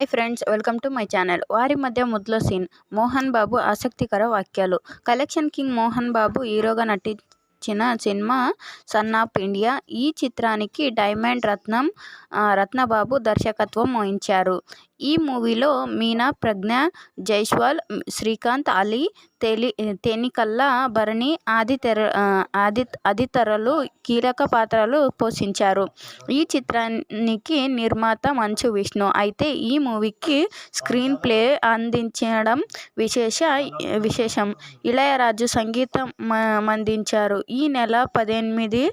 Hi friends welcome to my channel. వారి మధ్య ముద్దులో scene. Mohan Babu ఆసక్తికర వాక్యాలు కలెక్షన్ కింగ్ మోహన్ బాబు హీరోగా నటించిన సినిమా సన్ ఆఫ్ ఇండియా. ఈ చిత్రానికి డైమండ్ రత్నం రత్నబాబు దర్శకత్వం వహించారు. ఈ మూవీలో మీనా ప్రజ్ఞ జైస్వాల్ శ్రీకాంత్ అలీ తెలి తేనికల్లా భరణి ఆదితెర ఆది అదితరలు కీలక పాత్రలు పోషించారు. ఈ చిత్రానికి నిర్మాత మంచు విష్ణు. అయితే ఈ మూవీకి స్క్రీన్ ప్లే అందించడం విశేష విశేషం. ఇళయరాజు సంగీతం అందించారు ఈ నెల పద్దెనిమిది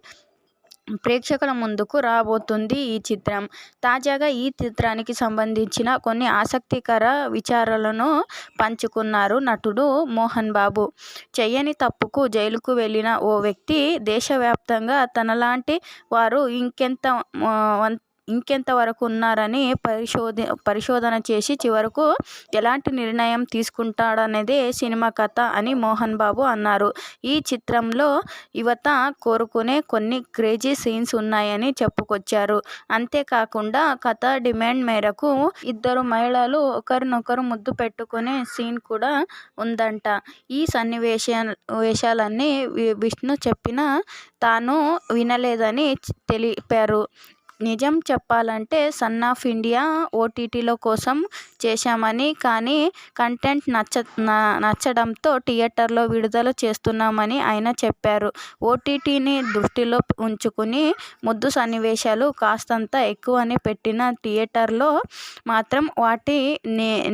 ప్రేక్షకుల ముందుకు రాబోతుంది ఈ చిత్రం. తాజాగా ఈ చిత్రానికి సంబంధించిన కొన్ని ఆసక్తికర విచారాలను పంచుకున్నారు నటుడు మోహన్ బాబు. చేయని తప్పుకు జైలుకు వెళ్ళిన ఓ వ్యక్తి దేశవ్యాప్తంగా తనలాంటి వారు ఇంకెంత ఇంకెంతవరకు ఉన్నారని పరిశోధ పరిశోధన చేసి చివరకు ఎలాంటి నిర్ణయం తీసుకుంటాడనేదే సినిమా కథ అని మోహన్ బాబు అన్నారు. ఈ చిత్రంలో యువత కోరుకునే కొన్ని క్రేజీ సీన్స్ ఉన్నాయని చెప్పుకొచ్చారు. అంతేకాకుండా కథ డిమాండ్ మేరకు ఇద్దరు మహిళలు ఒకరినొకరు ముద్దు పెట్టుకునే సీన్ కూడా ఉందంట. ఈ సన్నివేశ వేషాలన్నీ విష్ణు చెప్పిన తాను వినలేదని తెలిపారు. నిజం చెప్పాలంటే సన్ ఆఫ్ ఇండియా ఓటీటీలో కోసం చేశామని కానీ కంటెంట్ నచ్చ నచ్చడంతో థియేటర్లో విడుదల చేస్తున్నామని ఆయన చెప్పారు. ఓటీటీని దృష్టిలో ఉంచుకుని ముద్దు సన్నివేశాలు కాస్తంత ఎక్కువనే పెట్టిన థియేటర్లో మాత్రం వాటి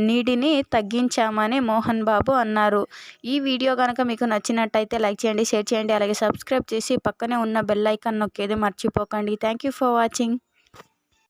నీడిని తగ్గించామని మోహన్ బాబు అన్నారు. ఈ వీడియో కనుక మీకు నచ్చినట్టయితే లైక్ చేయండి షేర్ చేయండి అలాగే సబ్స్క్రైబ్ చేసి పక్కనే ఉన్న బెల్ ఐకాన్ నొక్కేది మర్చిపోకండి. Thank you for watching.